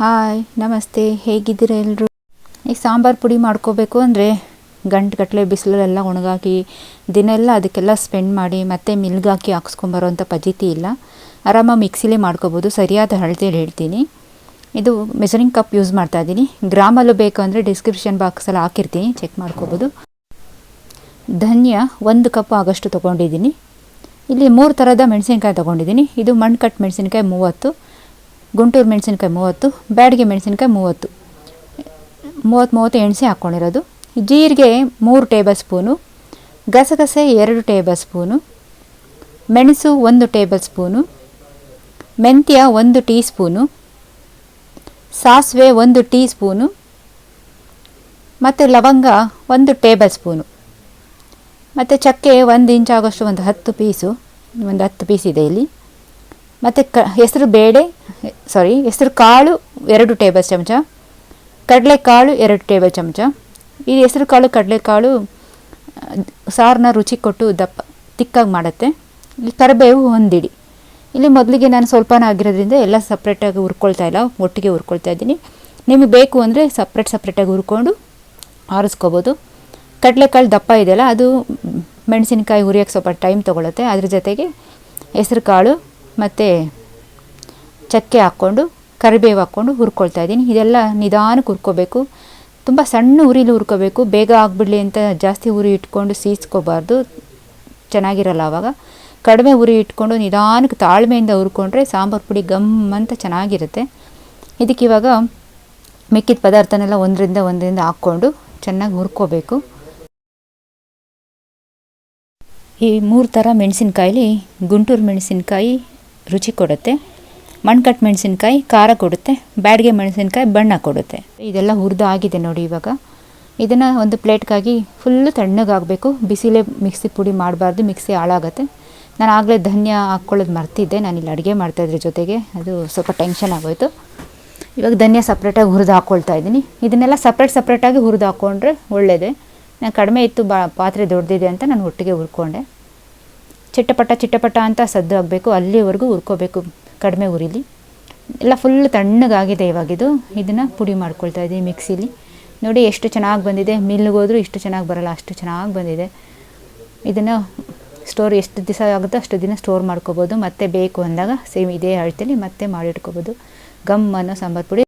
Hi, ನಮಸ್ತೆ, ಹೇಗಿದ್ದೀರಾ ಎಲ್ಲರೂ ಈ ಸಾಂಬಾರು ಪುಡಿ ಮಾಡ್ಕೋಬೇಕು ಅಂದರೆ ಗಂಟುಗಟ್ಟಲೆ ಬಿಸಿಲಲ್ಲೆಲ್ಲ ಒಣಗಾಕಿ ದಿನ ಎಲ್ಲ ಅದಕ್ಕೆಲ್ಲ ಸ್ಪೆಂಡ್ ಮಾಡಿ ಮತ್ತೆ ಮಿಲ್ಗಾಕಿ ಹಾಕ್ಸ್ಕೊಂಬರೋಂಥ ಪದ್ಧತಿ ಇಲ್ಲ. ಆರಾಮಾಗಿ ಮಿಕ್ಸಿಲೇ ಮಾಡ್ಕೋಬೋದು. ಸರಿಯಾದ ಅಳತೆಯಲ್ಲಿ ಹೇಳ್ತೀನಿ. ಇದು ಮೆಸರಿಂಗ್ ಕಪ್ ಯೂಸ್ ಮಾಡ್ತಾ ಇದ್ದೀನಿ. ಗ್ರಾಮಲ್ಲೂ ಬೇಕು ಅಂದರೆ ಡಿಸ್ಕ್ರಿಪ್ಷನ್ ಬಾಕ್ಸಲ್ಲಿ ಹಾಕಿರ್ತೀನಿ. ಚೆಕ್ ಮಾಡ್ಕೋಬೋದು. ಧನ್ಯ, ಒಂದು ಕಪ್ ಆಗಷ್ಟು ತೊಗೊಂಡಿದ್ದೀನಿ. ಇಲ್ಲಿ ಮೂರು ಥರದ ಮೆಣಸಿನ್ಕಾಯಿ ತೊಗೊಂಡಿದ್ದೀನಿ. ಇದು ಮಣ್ಣು ಕಟ್ ಮೆಣಸಿನ್ಕಾಯಿ ಮೂವತ್ತು. ಗುಂಟೂರು ಮೆಣಸಿನ್ಕಾಯಿ ಮೂವತ್ತು, ಬ್ಯಾಡಿಗೆ ಮೆಣಸಿನ್ಕಾಯಿ ಮೂವತ್ತು. ಮೂವತ್ತು ಮೂವತ್ತು ಎಣಸೆ ಹಾಕ್ಕೊಂಡಿರೋದು ಜೀರಿಗೆ ಮೂರು ಟೇಬಲ್ ಸ್ಪೂನು, ಗಸಗಸೆ ಎರಡು ಟೇಬಲ್ ಸ್ಪೂನು, ಮೆಣಸು ಒಂದು ಟೇಬಲ್ ಸ್ಪೂನು, ಮೆಂತ್ಯ ಒಂದು ಟೀ ಸ್ಪೂನು, ಸಾಸಿವೆ ಒಂದು ಟೀ ಸ್ಪೂನು, ಮತ್ತು ಲವಂಗ ಒಂದು ಟೇಬಲ್ ಸ್ಪೂನು. ಮತ್ತು ಚಕ್ಕೆ ಒಂದು ಇಂಚಾಗೋಷ್ಟು ಒಂದು ಹತ್ತು ಪೀಸು, ಒಂದು ಹತ್ತು ಪೀಸ್ ಇದೆ ಇಲ್ಲಿ. ಮತ್ತು ಕ, ಹೆಸರು ಬೇಳೆ ಸಾರಿ ಹೆಸರು ಕಾಳು ಎರಡು ಟೇಬಲ್ ಚಮಚ ಕಡಲೆಕಾಳು ಎರಡು ಟೇಬಲ್ ಚಮಚ. ಈ ಹೆಸರು ಕಾಳು ಕಡಲೆಕಾಳು ಸಾರನ್ನ ರುಚಿ ಕೊಟ್ಟು ದಪ್ಪ, ತಿಕ್ಕಾಗಿ ಮಾಡುತ್ತೆ. ಇಲ್ಲಿ ಕರಿಬೇವು ಒಂದಿಡಿ. ಇಲ್ಲಿ ಮೊದಲಿಗೆ ನಾನು ಸ್ವಲ್ಪನೇ ಆಗಿರೋದ್ರಿಂದ ಎಲ್ಲ ಸಪ್ರೇಟಾಗಿ ಹುರ್ಕೊಳ್ತಾ ಇಲ್ಲ, ಒಟ್ಟಿಗೆ ಹುರ್ಕೊಳ್ತಾ ಇದ್ದೀನಿ. ನಿಮಗೆ ಬೇಕು ಅಂದರೆ ಸಪ್ರೇಟ್ ಸಪ್ರೇಟಾಗಿ ಹುರ್ಕೊಂಡು ಆರಿಸ್ಕೋಬೋದು. ಕಡಲೆಕಾಳು ದಪ್ಪ ಇದೆಯಲ್ಲ, ಅದು ಮೆಣಸಿನಕಾಯಿ ಹುರಿಯೋಕ್ಕೆ ಸ್ವಲ್ಪ ಟೈಮ್ ತೊಗೊಳುತ್ತೆ. ಅದ್ರ ಜೊತೆಗೆ ಹೆಸರು ಕಾಳು ಮತ್ತು ಚಕ್ಕೆ ಹಾಕ್ಕೊಂಡು, ಕರಿಬೇವು ಹಾಕ್ಕೊಂಡು ಹುರ್ಕೊಳ್ತಾ ಇದ್ದೀನಿ. ಇದೆಲ್ಲ ನಿಧಾನಕ್ಕೆ ಹುರ್ಕೋಬೇಕು. ತುಂಬ ಸಣ್ಣ ಉರಿಲಿ ಹುರ್ಕೋಬೇಕು. ಬೇಗ ಆಗಿಬಿಡ್ಲಿ ಅಂತ ಜಾಸ್ತಿ ಉರಿ ಇಟ್ಕೊಂಡು ಸೀಸ್ಕೋಬಾರ್ದು. ಚೆನ್ನಾಗಿರಲ್ಲ ಆವಾಗ ಕಡಿಮೆ ಉರಿ ಇಟ್ಕೊಂಡು ನಿಧಾನಕ್ಕೆ ತಾಳ್ಮೆಯಿಂದ ಹುರ್ಕೊಂಡ್ರೆ ಸಾಂಬಾರು ಪುಡಿ ಗಮ್ ಅಂತ ಚೆನ್ನಾಗಿರುತ್ತೆ. ಇದಕ್ಕೆ ಇವಾಗ ಮಿಕ್ಕಿದ ಪದಾರ್ಥನೆಲ್ಲ ಒಂದರಿಂದ ಒಂದರಿಂದ ಹಾಕ್ಕೊಂಡು ಚೆನ್ನಾಗಿ ಹುರ್ಕೋಬೇಕು. ಈ ಮೂರು ಥರ ಮೆಣಸಿನ್ಕಾಯಲ್ಲಿ ಗುಂಟೂರು ಮೆಣಸಿನ್ಕಾಯಿ ರುಚಿ ಕೊಡುತ್ತೆ. ಮಣ್ಕಟ್ಟು ಮೆಣಸಿನ್ಕಾಯಿ, ಖಾರ ಕೊಡುತ್ತೆ. ಬ್ಯಾಡಿಗೆ ಮೆಣಸಿನ್ಕಾಯಿ, ಬಣ್ಣ ಕೊಡುತ್ತೆ. ಇದೆಲ್ಲ ಹುರಿದು ಆಗಿದೆ ನೋಡಿ ಇವಾಗ. ಇದನ್ನು ಒಂದು ಪ್ಲೇಟ್ಗಾಗಿ ಫುಲ್ಲು ತಣ್ಣಗಾಗಬೇಕು. ಬಿಸಿಲೇ ಮಿಕ್ಸಿ ಪುಡಿ ಮಾಡಬಾರ್ದು, ಮಿಕ್ಸಿ ಹಾಳಾಗುತ್ತೆ. ನಾನು ಆಗಲೇ ಧನ್ಯ ಹಾಕ್ಕೊಳ್ಳೋದು ಮರ್ತಿದ್ದೆ. ನಾನು ಇಲ್ಲಿ ಅಡುಗೆ ಮಾಡ್ತಾಯಿದ್ರ ಜೊತೆಗೆ ಅದು ಸ್ವಲ್ಪ ಟೆನ್ಷನ್ ಆಗೋಯಿತು. ಇವಾಗ ಧನ್ಯ ಸಪ್ರೇಟಾಗಿ ಹುರಿದು ಹಾಕ್ಕೊಳ್ತಾ ಇದ್ದೀನಿ. ಇದನ್ನೆಲ್ಲ ಸಪ್ರೇಟ್ ಸಪ್ರೇಟಾಗಿ ಹುರಿದು ಹಾಕ್ಕೊಂಡ್ರೆ ಒಳ್ಳೆಯದೇ ನಾನು ಕಡಿಮೆ ಇತ್ತು ಬಾ, ಪಾತ್ರೆ ದೊಡ್ಡದಿದೆ ಅಂತ ನಾನು ಒಟ್ಟಿಗೆ ಹುರ್ಕೊಂಡೆ. ಚಿಟ್ಟಪಟ ಚಿಟ್ಟಪಟ ಅಂತ ಸದ್ದು ಆಗಬೇಕು. ಅಲ್ಲಿವರೆಗೂ ಉರ್ಕೋಬೇಕು ಕಡಿಮೆ ಉರಿಲಿ ಎಲ್ಲ ಫುಲ್ ತಣ್ಣಗಾಗಿದೆ ಇವಾಗಿದು. ಇದನ್ನು ಪುಡಿ ಮಾಡ್ಕೊಳ್ತಾ ಇದ್ದೀವಿ ಮಿಕ್ಸಿಲಿ. ನೋಡಿ ಎಷ್ಟು ಚೆನ್ನಾಗಿ ಬಂದಿದೆ. ಮಿಲ್ಗೆ ಹೋದರೂ ಇಷ್ಟು ಚೆನ್ನಾಗಿ ಬರಲ್ಲ, ಅಷ್ಟು ಚೆನ್ನಾಗಿ ಬಂದಿದೆ. ಇದನ್ನು ಸ್ಟೋರ್ ಎಷ್ಟು ದಿವಸ ಆಗುತ್ತೋ ಅಷ್ಟು ದಿನ ಸ್ಟೋರ್ ಮಾಡ್ಕೋಬೋದು. ಮತ್ತೆ ಬೇಕು ಅಂದಾಗ ಸೇಮ್ ಇದೇ ಅಳ್ತೀನಿ ಮತ್ತೆ ಮಾಡಿಟ್ಕೋಬೋದು ಗಮ್ ಅನ್ನೋ ಸಾಂಬಾರು ಪುಡಿ.